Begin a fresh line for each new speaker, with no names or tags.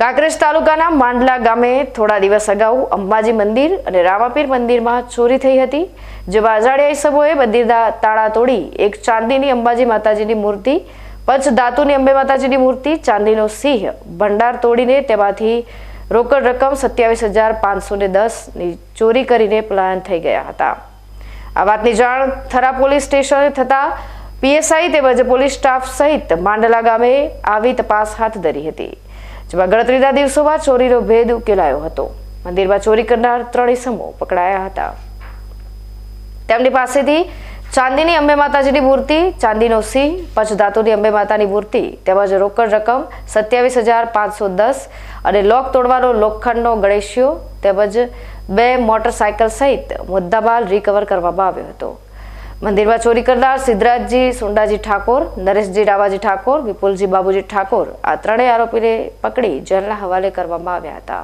કાંકરેજ તાલુકાના માંડલા ગામે થોડા દિવસ અગાઉ અંબાજી મંદિર અને રામાપીર મંદિરમાં ચોરી થઈ હતી, જેમાં અજાણ્યા સભોએ મંદિરના તાળા તોડી એક ચાંદીની અંબાજી માતાજીની મૂર્તિ, પંચ ધાતુની અંબે માતાજીની મૂર્તિ, ચાંદીનો સિંહ, ભંડાર તોડીને તેમાંથી રોકડ રકમ સત્યાવીસ હજાર પાંચસો ને દસની ચોરી કરીને પલાયન થઈ ગયા હતા. આ વાતની જાણ થરા પોલીસ સ્ટેશને થતા પીએસઆઈ તેમજ પોલીસ સ્ટાફ સહિત માંડલા ગામે આવી તપાસ હાથ ધરી હતી, જેમાં ગણતરીના દિવસોમાં ચોરીનો ભેદ ઉકેલાયો હતો. મંદિરમાં ચોરી કરનાર ત્રણ ઇસમો પકડાયા હતા. તેમની પાસેથી ચાંદીની અંબે માતાજીની મૂર્તિ, ચાંદીનો સિંહ, પંચધાતુની અંબે માતાની મૂર્તિ તેમજ રોકડ રકમ સત્યાવીસ હજાર પાંચસો દસ અને લોક તોડવાનો લોખંડનો ગણેશિયો તેમજ બે મોટરસાયકલ સહિત મુદ્દામાલ રિકવર કરવામાં આવ્યો હતો. મંદિરમાં ચોરી કરનાર સિદ્ધરાજજી, સુંડાજી ઠાકોર, નરેશજી રાવાજી ઠાકોર, વિપુલજી બાબુજી ઠાકોર આ ત્રણેય આરોપીને પકડી જેલના હવાલે કરવામાં આવ્યા હતા.